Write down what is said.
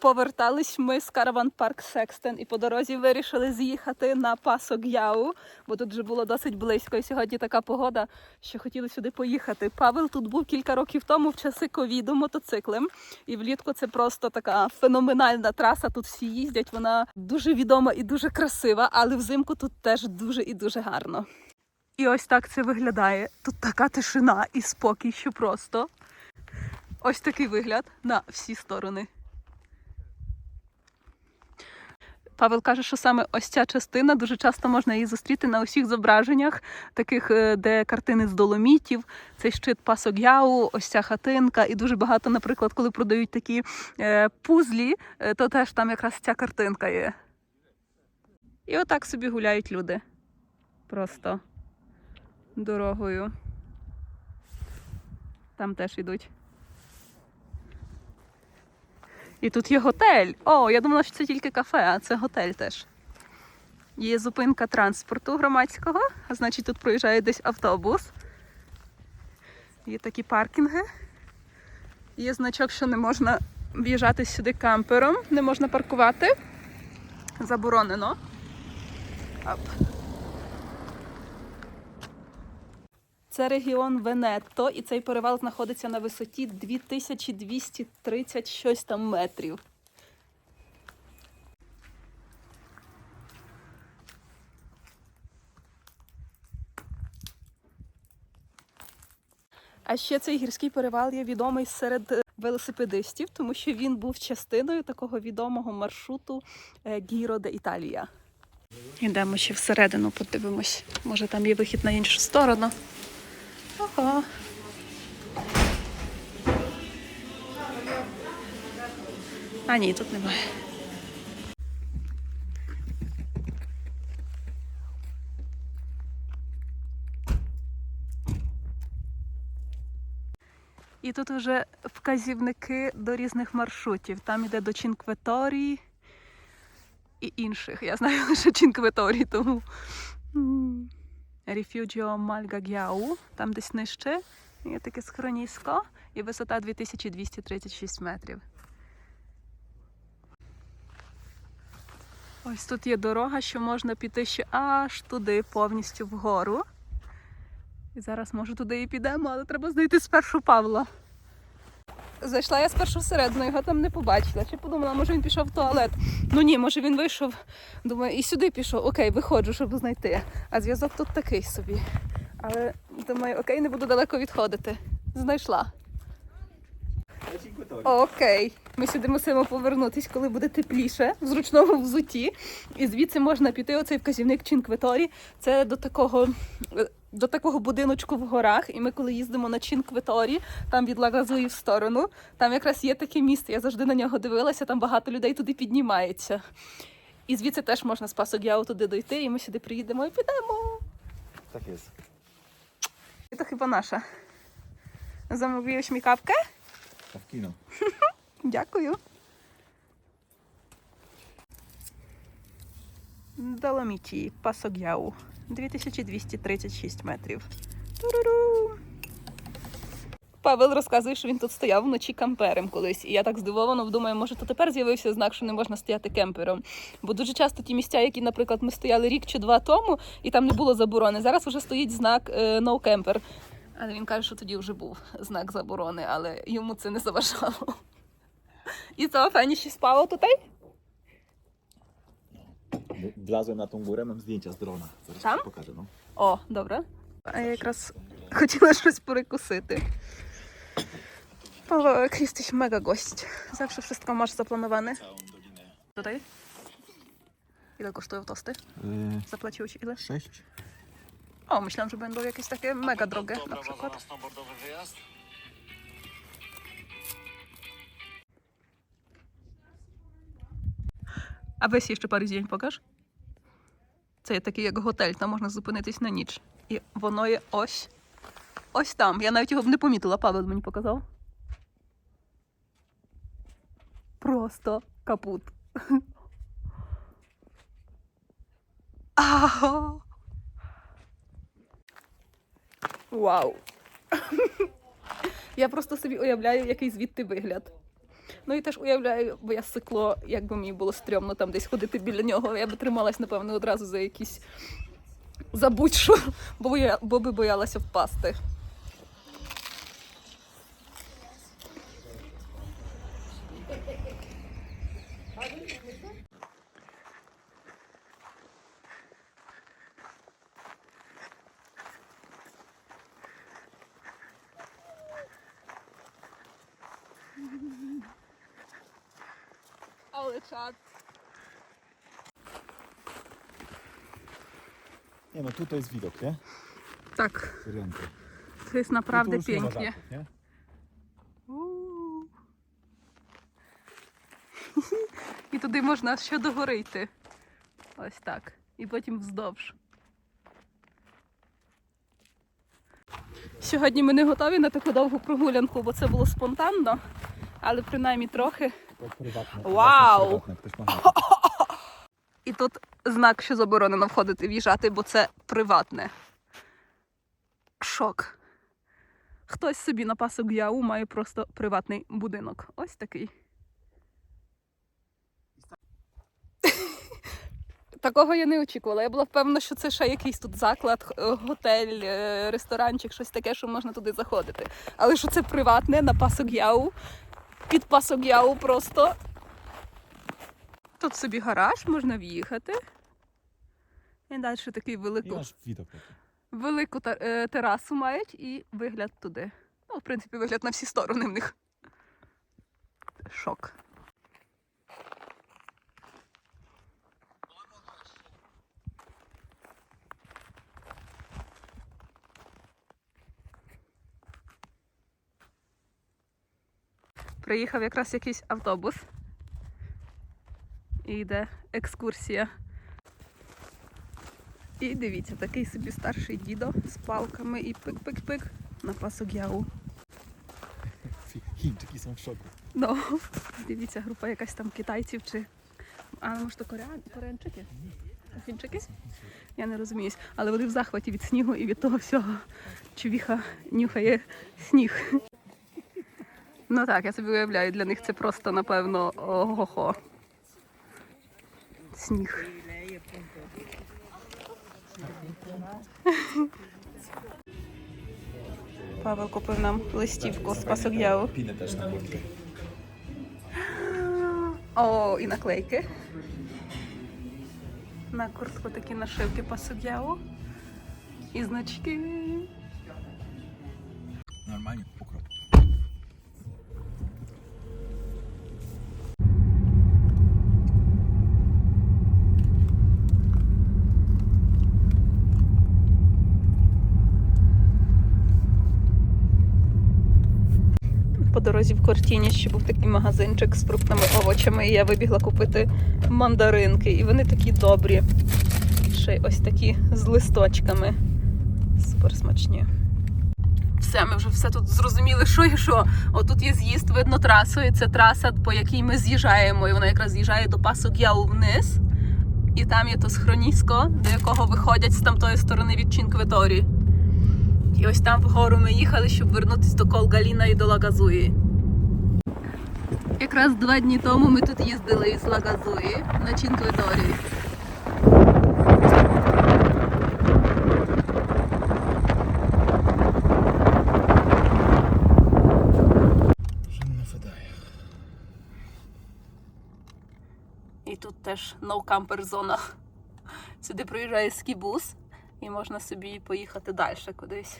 Повертались ми з караван парк Секстен і по дорозі вирішили з'їхати на пасок Яу, бо тут вже було досить близько. І сьогодні така погода, що хотіли сюди поїхати. Павел тут був кілька років тому в часи ковіду мотоциклем. І влітку це просто така феноменальна траса. Тут всі їздять. Вона дуже відома і дуже красива, але взимку тут теж дуже і дуже гарно. І ось так це виглядає. Тут така тишина і спокій, що просто. Ось такий вигляд на всі сторони. Павел каже, що саме ось ця частина дуже часто можна її зустріти на усіх зображеннях, таких, е, де картини з доломітів, цей щит пасок Яу, ось ця хатинка, і дуже багато, наприклад, коли продають такі е, пузлі, е, то теж там якраз ця картинка є. І отак собі гуляють люди. Просто дорогою. Там теж йдуть. І тут є готель. О, я думала, що це тільки кафе, а це готель теж. Є зупинка транспорту громадського, а значить тут проїжджає десь автобус. Є такі паркінги. Є значок, що не можна в'їжджати сюди кампером, не можна паркувати. Заборонено. Оп. Це регіон Венетто, і цей перевал знаходиться на висоті 2230 щось там метрів. А ще цей гірський перевал є відомий серед е, велосипедистів, тому що він був частиною такого відомого маршруту е, Гіро де Італія. Йдемо ще всередину, подивимось. Може там є вихід на іншу сторону. Ого. А ні, тут немає. І тут вже вказівники до різних маршрутів. Там іде до Чінкветорії і інших. Я знаю лише Чінкветорії, тому. Рефюджіо Мальгагяу, там десь нижче. Є таке схронісько і висота 2236 метрів. Ось тут є дорога, що можна піти ще аж туди, повністю вгору. І зараз, може, туди і підемо, але треба знайти спершу Павла. Зайшла я спершу всередину, його там не побачила. Чи подумала, може він пішов в туалет. Ну ні, може він вийшов, думаю, і сюди пішов. Окей, виходжу, щоб знайти. А зв'язок тут такий собі. Але думаю, окей, не буду далеко відходити. Знайшла. Окей. Ми сюди мусимо повернутись, коли буде тепліше, в зручному взуті. І звідси можна піти. Оцей вказівник Чінкветорі. Це до такого. До такого будиночку в горах, і ми коли їздимо на Чінкветорі, там від Лагазуї в сторону, там якраз є таке місце. Я завжди на нього дивилася, там багато людей туди піднімається. І звідси теж можна з Пасогяу туди дойти, і ми сюди приїдемо і підемо. Jest. І то хіба наша. Замовляєш мій кавkę? A. Дякую. Доломіті Пасогяу. 2236 метрів. Туруру. Павел розказує, що він тут стояв вночі кампером колись. І я так здивовано думаю, може, то тепер з'явився знак, що не можна стояти кемпером. Бо дуже часто ті місця, які, наприклад, ми стояли рік чи два тому, і там не було заборони. Зараз вже стоїть знак е, no camper. Але він каже, що тоді вже був знак заборони, але йому це не заважало. I co, fajnie się spało tutaj? Wlazłem na tą górę, mam zdjęcia z drona. Zaraz Tam? ci pokażę, no. О, добре. А я якраз хотіла щось перекусити. Павлик, jesteś mega gość. Zawsze wszystko masz zaplanowane. Tutaj? Ile kosztują tosty? Yy, Zapłaciłeś ile? sześć. O, myślałam, że będą jakieś takie mega drogie na przykład. na snowboardowy wyjazd? А весь ще Паризінь покаж. Це є такий як готель, там можна зупинитись на ніч. І воно є ось. Ось там. Я навіть його б не помітила, Павел мені показав. Просто капут. Ага. Вау. Я просто собі уявляю, який звідти вигляд. Ну і теж уявляю, бо я сикло, якби мені було стрьомно там десь ходити біля нього, я би трималась, напевно, одразу за якісь за будь-що, бо би боялася впасти. Чат. Nie no, tutaj jest widok, nie? Так, Rynku. to jest naprawdę pięknie. nie? У. І туди можна ще догори йти. Ось так. І потім вздовж. Сьогодні ми не готові на таку довгу прогулянку, бо це було спонтанно, але принаймні трохи. Ma І тут знак, що заборонено входити, в'їжджати, бо це приватне. Шок. Хтось собі на пасок Яу має просто приватний будинок. Ось такий. Такого я не очікувала. Я була впевнена, що це ще якийсь тут заклад, готель, е, ресторанчик, щось таке, що можна туди заходити. Але що це приватне на пасок Яу, під пасок яву просто Тут собі гараж, можна в'їхати. І далі такий велику, велику е, терасу мають і вигляд туди. Ну, в принципі, вигляд на всі сторони в них. Шок. Приїхав якраз якийсь автобус. І йде екскурсія. І дивіться, такий собі старший дідо з палками і пик-пик-пик на пасок яу. Chińczyki są w szoku. Ну, дивіться, група якась там китайців чи. А може то корян... корянчики? Фінчики? Я не розуміюсь. Але вони в захваті від снігу і від того всього. Чувіха нюхає сніг. Ну так, я собі уявляю, для них це просто, напевно, ого-го. Сніг. Павел купив нам листівку з пасок kurtkę. О, і наклейки. На куртку такі нашивки по суддяву. І значки. По дорозі в Кортіні ще був такий магазинчик з фруктами, овочами, і я вибігла купити мандаринки. І вони такі добрі. Ще й ось такі з листочками. Супер смачні. Все, ми вже все тут зрозуміли, що і що. Отут є з'їзд, видно трасу, і це траса, по якій ми з'їжджаємо. І вона якраз з'їжджає до пасок Яу вниз. І там є то схронісько, до якого виходять з тамтої сторони від Чінквиторі. І ось там вгору ми їхали, щоб вернутися до Колгаліна і до Лагазуї. Якраз два дні тому ми тут їздили із Лагазуї на Чінквиторі. І тут теж no-camper зона. Сюди проїжджає скібус і можна собі поїхати далі кудись.